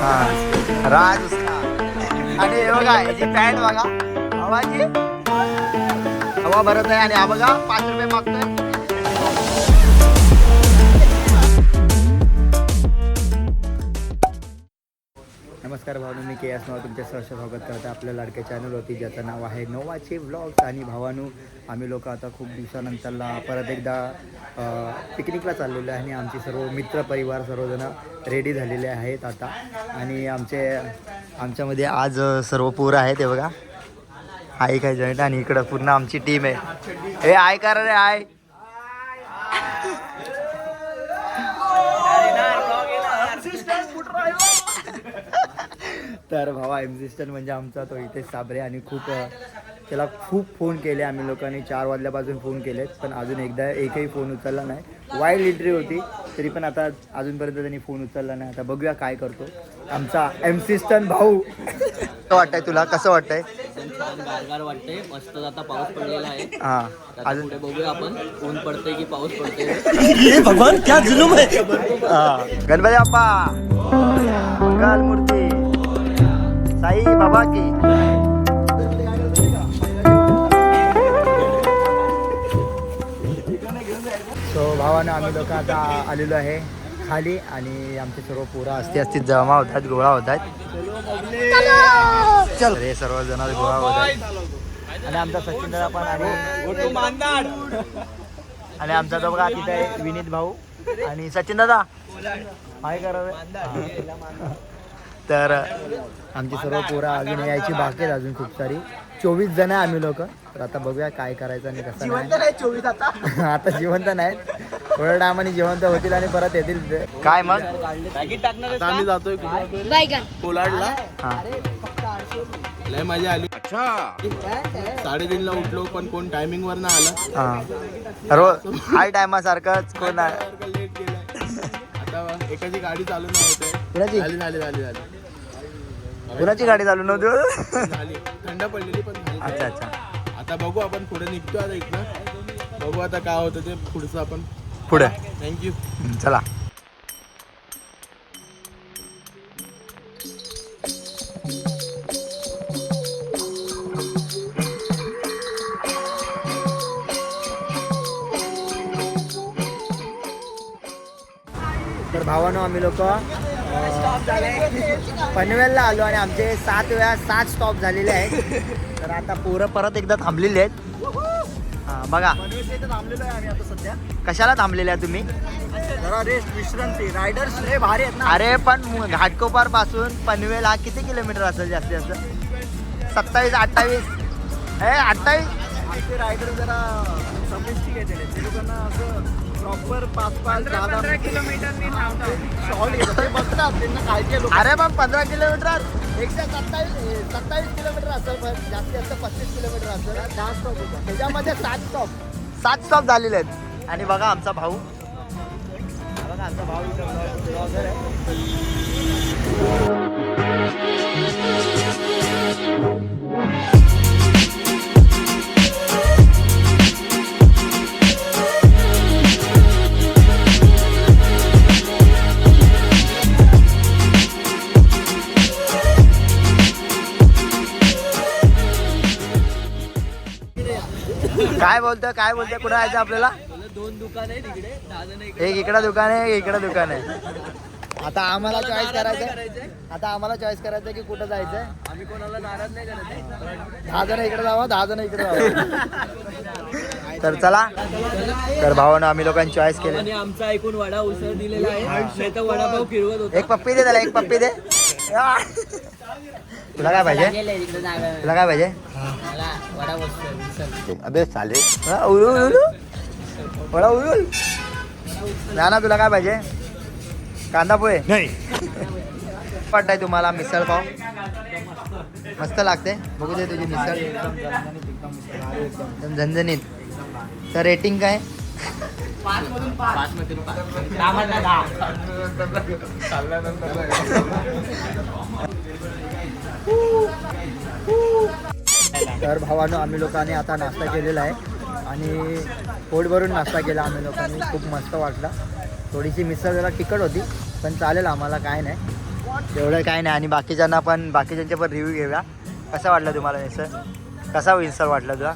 हा राज उसका. आणि हे बघा याची पॅन्ट बघा. हवाची हवा भरत आहे आणि हा बघा पाच रुपये मागतोय. नमस्कार भावानू मी के एस नाव तुमच्या सहर्ष स्वागत करतो आपल्या लाडक्या चॅनलवरती ज्याचं नाव आहे नोवाचे व्लॉग्स आणि भावानू आम्ही लोक आता खूप दिवसानंतरला परत एकदा पिकनिकला चाललेलो आहे आणि आमचे सर्व मित्र परिवार सर्वजण रेडी झालेले आहेत आता. आणि आमचे आमच्यामध्ये आज सर्व पोरं आहेत हे बघा. आई काय जॉईंट आणि इकडं पूर्ण आमची टीम आहे. हे आय करा रे आय तर भावा एमझिस्टन म्हणजे आमचा तो इथे साबरे आणि खूप त्याला खूप फोन केले आम्ही लोकांनी. चार वाजल्यापासून फोन केलेत पण अजून एकदा एकही फोन उचलला नाही. वाईल्ड एंट्री होती तरी पण आता अजूनपर्यंत त्यांनी फोन उचलला नाही. आता बघूया काय करतो. आमचा एमसिस्टन भाऊ. कसं वाटतंय तुला? कसं वाटतंय? छान गारगार वाटते मस्त आता पाऊस पडलेला आहे. हां. अजून? बघूया आपण. ऊन की पाऊस पडते हा. गणपती बाप्पा. मंगल मूर्ती साई बाबा की। सो भावानं आम्ही लोक आता आलेलो आहे खाली आणि आमचे सर्व पोरं असते असते जमा होतात गोळा होतात चल! हे सर्व जण गोळा होतात आणि आमचा सचिन दादा पण आणि आणि आमचा तो बघा तिथे आहे विनीत भाऊ आणि सचिन दादा काय करा तर आमची सर्व पोरं अजून यायची बाकी आहेत अजून खूप सारी. चोवीस जण आहे आम्ही लोक. तर आता बघूया काय करायचं आणि कसं नाही. चोवीस आता. आता जिवंत नाहीत. थोड्या टायमाने जिवंत होतील आणि परत येतील ते. काय मग? आम्ही जातोय कोलाडला हा. लय मजा आली. साडेतीन ला उठलो पण कोण टायमिंग वर नाही आला. हा. रोज हाय टायमासारखंच कोण आहे लेट गेलाय आता एकाची गाडी चालू नाही होते. कुणाची? झाली झाली झाली झाली. कुणाची गाडी चालू नव्हती झाली. थंड पडलेली पण झाली. अच्छा अच्छा. आता बघू आपण पुढे निघतो आता इथनं बघू आता काय होतं ते पुढचं आपण. पुढे. थँक्यू चला. तर भावानो आम्ही लोक पनवेलला आलो आणि आमचे सात वेळा सात स्टॉप झालेले आहेत. तर आता पोरं परत एकदा थांबलेली आहेत. हा, बघा. थांबलेलो आहे आम्ही आता सध्या कशाला थांबलेले आहे तुम्ही? जरा रेस्ट विश्रांती. रायडर्स लय भारी आहेत ना. अरे पण घाटकोपरपासून पनवेल हा किती किलोमीटर असेल जास्तीत जास्त? सत्तावीस अठ्ठावीस. हे अठ्ठावीस. रायडर जरा लोकांना असं प्रॉपर पाच पाच दहा दहा शॉल घेतात ते बघतात त्यांना लोक अरे मग पंधरा किलोमीटर एकशे सत्तावीस सत्तावीस किलोमीटर असेल पण जास्तीत जास्त पस्तीस किलोमीटर असेल. दहा स्टॉप होतात त्याच्यामध्ये सात स्टॉप सात स्टॉप झालेले आहेत. आणि बघा आमचा भाऊ. बघा आमचा भाऊ इथं ब्लॉगर आहे काय बोलतोय? काय बोलतोय? कुठं जायचं आपल्याला? दोन दुकान आहे तिकडे दहा जण इकडे एक इकडं दुकान आहे एक इकडं दुकान आहे. आता आम्हाला चॉईस करायचं आता आम्हाला चॉईस करायचं की कुठं जायचंय? आम्ही कोणाला नाराज नाही करत आहे. दहा जण इकडे जावं दहा जण इकडे जावं. तर चला तर भावानं आम्ही लोकांनी चॉईस केले. आणि आमचा ऐकून वडा उसळ दिलेला आहे. वडापाव फिरवत होता. एक पप्पी दे त्याला एक पप्पी दे! तुला काय पाहिजे? तुला काय पाहिजे? अबे चाले उळू उळू उळू. वडा उळू. ना ना तुला काय पाहिजे? कांदा पोहे. नाही. वाटतंय तुम्हाला मिसळ पाव. मस्त लागते. बघू दे तुझी मिसळ. एकदम झणझणीत. तर रेटिंग काय? पाच. मधून पाच. तर भावानं आम्ही लोकांनी आता नाश्ता केलेला आहे. आणि पोट भरून नाश्ता केला आम्ही लोकांनी. खूप मस्त वाटला. थोडीशी मिसळ जरा तिखट होती पण चालेल आम्हाला काय नाही. एवढं काय नाही. आणि बाकीच्यांना पण बाकीच्यांचे पण रिव्ह्यू घेऊया. कसा वाटलं तुम्हाला मिसळ? कसा मिसळ वाटलं तुला?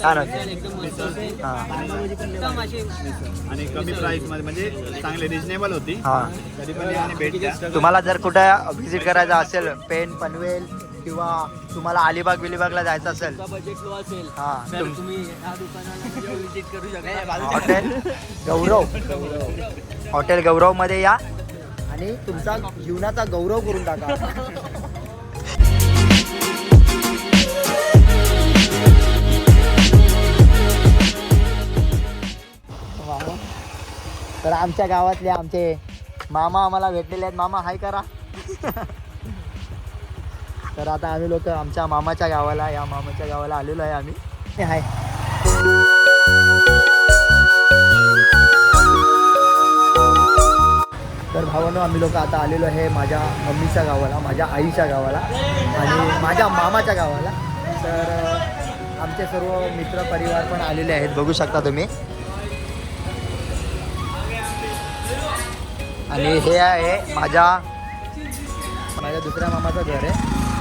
छान होती. हां. आणि कमी प्राइसमध्ये म्हणजे चांगले रिजनेबल होती. हां. कधी पण या आणि भेट द्या. तुम्हाला जर कुठं व्हिजिट करायचं असेल पेन पनवेल किंवा तुम्हाला अलिबाग बिलिबागला जायचं असेल बजेट लो असेल. हा, तर तुम- तुम्ही ह्या दुकानाला विजिट करू शकता. हॉटेल गौरव. हॉटेल गौरवमध्ये या. आणि तुमचा जीवनाचा गौरव करून टाका. तर आमच्या गावातले आमचे मामा आम्हाला भेटलेले आहेत. मामा हाय करा. तर आता आम्ही लोक आमच्या मामाच्या गावाला या मामाच्या गावाला आलेलो आहे आम्ही. हाय तर भावानं आम्ही लोक आता आलेलो आहे माझ्या मम्मीच्या गावाला माझ्या आईच्या गावाला आणि माझ्या मामाच्या गावाला. तर आमचे सर्व मित्र परिवार पण आलेले आहेत. बघू शकता तुम्ही. आणि हे आहे माझ्या माझ्या दुसऱ्या मामाचं घर आहे.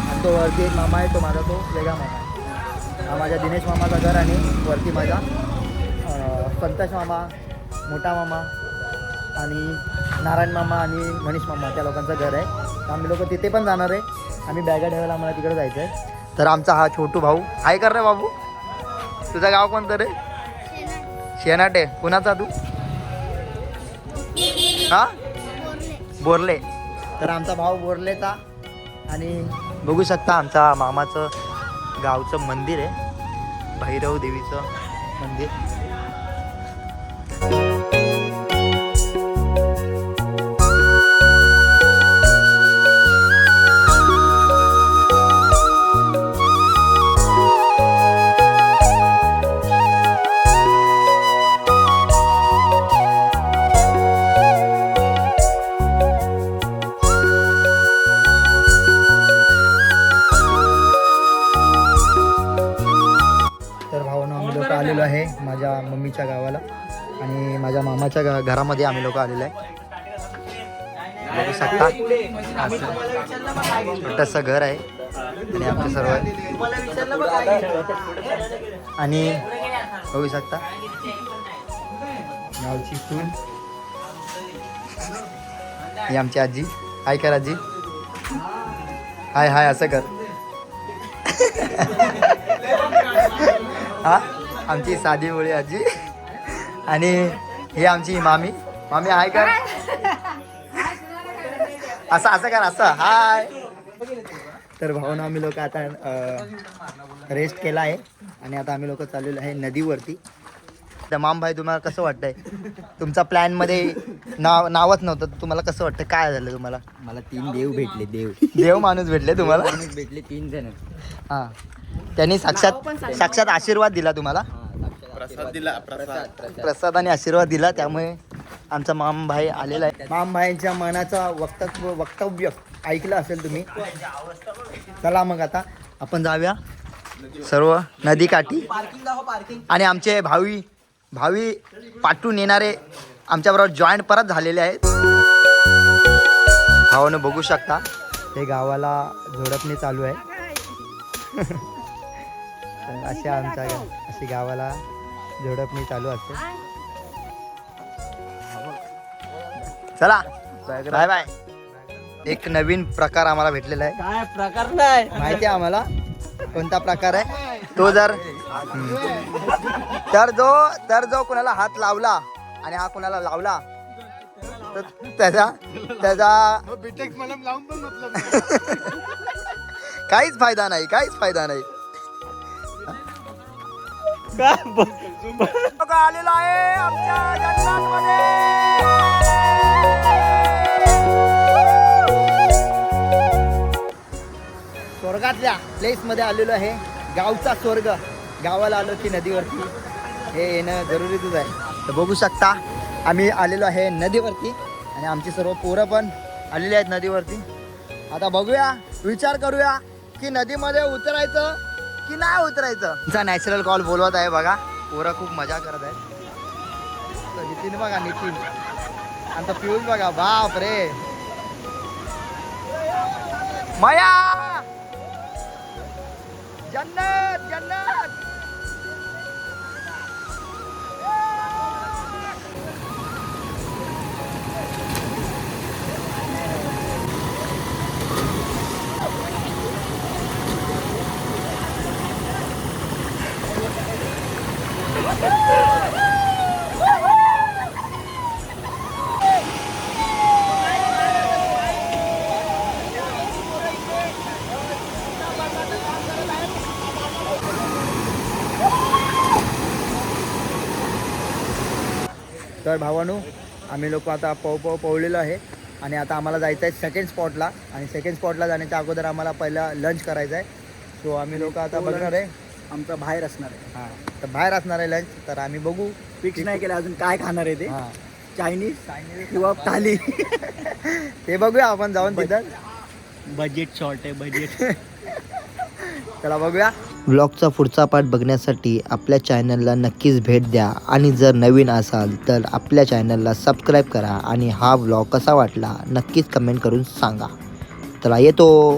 आणि तो वरती एक मामा आहे तो माझा तो वेगळा मामा आहे. हा माझ्या दिनेश मामाचं घर आणि वरती माझा संतोष मामा मोठा मामा आणि नारायण मामा आणि मनीष मामा त्या लोकांचं घर आहे. तर आम्ही लोक तिथे पण जाणार आहे. आम्ही बॅगा ठेवायला आम्हाला तिकडे जायचं आहे तर आमचा हा छोटू भाऊ आहे कर रे बाबू. तुझं गाव कोणतं रे? शेनाटे. कुणाचा तू? हां? बोरले. तर आमचा भाऊ बोरलेचा. आणि बघू शकता आमचा मामाचं गावचं मंदिर आहे. भैरव देवीचं मंदिर. गावाला. आणि माझ्या मामाच्या घरामध्ये आम्ही लोक आलेलो आहे. बघू शकता असं. छोटंसं घर आहे. आणि आमचे सर्व आणि बघू शकता. गावची सून. ही आमची आजी. हाय कर आजी. हाय हाय असं कर. हा? आमची साधी मुळे आजी. आणि ही आमची मामी. मामी हाय कर. असं असं कर असं. हाय तर भावना आम्ही लोक आता रेस्ट केला आहे. आणि आता आम्ही लोक चाललेलो आहे नदीवरती. तर माम भाई तुम्हाला कसं वाटतंय? तुमचा प्लॅनमध्ये नाव नावच नव्हतं. तुम्हाला कसं वाटतं? काय झालं तुम्हाला? मला तीन देव भेटले देव. देव माणूस भेटले तुम्हाला? भेटले तीन जण. हा. त्यांनी साक्षात. साक्षात आशीर्वाद दिला तुम्हाला? प्रसाद दिला. प्रसाद. प्रसाद आणि आशीर्वाद दिला. त्यामुळे आमचा माम भाई आलेला आहे. माम भाईंच्या मनाचा वक्तव्य वक्तव्य ऐकलं असेल तुम्ही. चला मग आता. आपण जाऊया. सर्व नदीकाठी आणि आमचे भावी भावी पाठवून येणारे आमच्याबरोबर जॉईंट परत झालेले आहेत. भावानं बघू शकता. हे गावाला झोडपणी चालू आहे. अशा आमच्या अशी गावाला झोडपणी चालू असते. चला. Bye bye. एक नवीन प्रकार आम्हाला भेटलेला आहे. काय प्रकार नाही. माहिती आहे आम्हाला? कोणता प्रकार आहे? तो जर. तर जो तर जो कुणाला हात लावला आणि हा कुणाला लावला तर त्याचा त्याचा काहीच फायदा नाही काहीच फायदा नाही. आलेलो आहे आमच्या स्वर्गातल्या प्लेस मध्ये आलेलो आहे. गावचा स्वर्ग. गावाला आलो की नदीवरती. हे येणं जरुरीच आहे. तर बघू शकता आम्ही आलेलो आहे नदीवरती आणि आमची सर्व पोरं पण आलेली आहेत नदीवरती. आता बघूया विचार करूया की नदीमध्ये उतरायचं की नाही उतरायचं? तुमचा नॅचरल कॉल बोलवत आहे बघा. पोरं खूप मजा करत आहेत. तर नितीन बघा नितीन. आणि तो पिऊन बघा बाप रे मया! जन्नत जन्नत! तर भावानू. आम्ही लोक आता पव पव पवलेलो आहे. आणि आता आम्हाला जायचं आहे सेकंड स्पॉटला आणि सेकंड स्पॉटला जाण्याच्या अगोदर आम्हाला पहिला लंच करायचं आहे. सो आम्ही लोक आता बघणार आहे. आमचा बाहेर असणार आहे. हां तर बाहेर असणार आहे लंच तर आम्ही बघू. फिक्स नाही केलं अजून काय खाणार आहे ते? हां. चायनीज किंवा थाली. ते बघूया आपण जाऊन तिथं. बजेट शॉर्ट आहे बजेट चला बघूया. व्लॉगचा पुढचा पार्ट बघण्यासाठी आपल्या चॅनलला नक्कीच भेट द्या. आणि जर नवीन असाल तर आपल्या चॅनलला सबस्क्राईब करा. आणि हा व्लॉग कसा वाटला नक्कीच कमेंट करून सांगा. चला येतो.